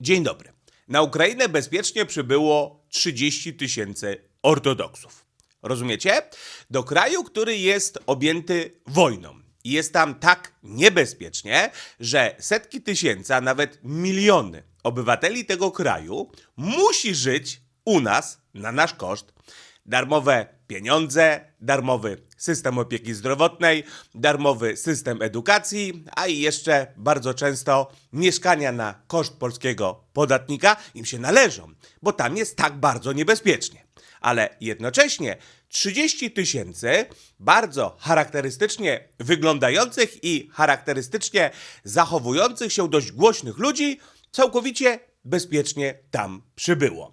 Dzień dobry. Na Ukrainę bezpiecznie przybyło 30 tysięcy ortodoksów. Rozumiecie? Do kraju, który jest objęty wojną. Jest tam tak niebezpiecznie, że setki tysięcy, a nawet miliony obywateli tego kraju musi żyć u nas na nasz koszt. Darmowe pieniądze, darmowy system opieki zdrowotnej, darmowy system edukacji, a i jeszcze bardzo często mieszkania na koszt polskiego podatnika im się należą, bo tam jest tak bardzo niebezpiecznie. Ale jednocześnie 30 tysięcy bardzo charakterystycznie wyglądających i charakterystycznie zachowujących się dość głośnych ludzi całkowicie bezpiecznie tam przybyło.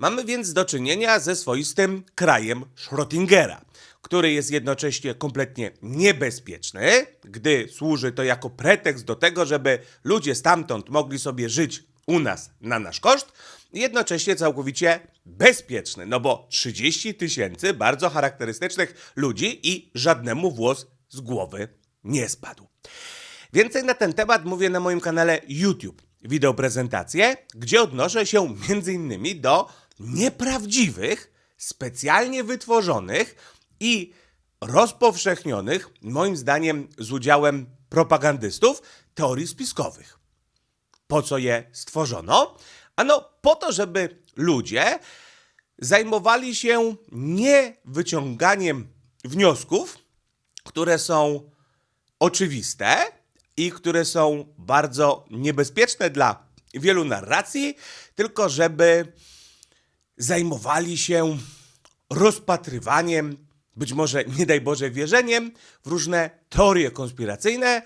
Mamy więc do czynienia ze swoistym krajem Schrödingera, który jest jednocześnie kompletnie niebezpieczny, gdy służy to jako pretekst do tego, żeby ludzie stamtąd mogli sobie żyć u nas na nasz koszt, jednocześnie całkowicie bezpieczny, no bo 30 tysięcy bardzo charakterystycznych ludzi i żadnemu włos z głowy nie spadł. Więcej na ten temat mówię na moim kanale YouTube. Wideo prezentacje, gdzie odnoszę się m.in. do nieprawdziwych, specjalnie wytworzonych i rozpowszechnionych, moim zdaniem z udziałem propagandystów, teorii spiskowych. Po co je stworzono? Ano po to, żeby ludzie zajmowali się nie wyciąganiem wniosków, które są oczywiste i które są bardzo niebezpieczne dla wielu narracji, tylko żeby zajmowali się rozpatrywaniem, być może, nie daj Boże, wierzeniem w różne teorie konspiracyjne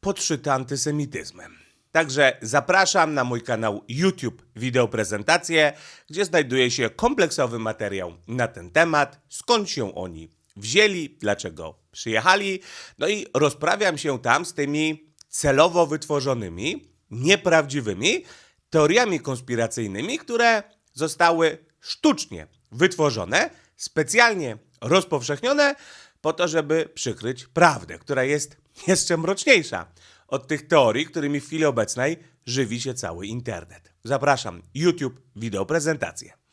podszyte antysemityzmem. Także zapraszam na mój kanał YouTube Wideo Prezentacje, gdzie znajduje się kompleksowy materiał na ten temat, skąd się oni wzięli, dlaczego przyjechali. No i rozprawiam się tam z tymi celowo wytworzonymi, nieprawdziwymi teoriami konspiracyjnymi, które zostały sztucznie wytworzone, specjalnie rozpowszechnione po to, żeby przykryć prawdę, która jest jeszcze mroczniejsza od tych teorii, którymi w chwili obecnej żywi się cały internet. Zapraszam, YouTube, wideo prezentacje.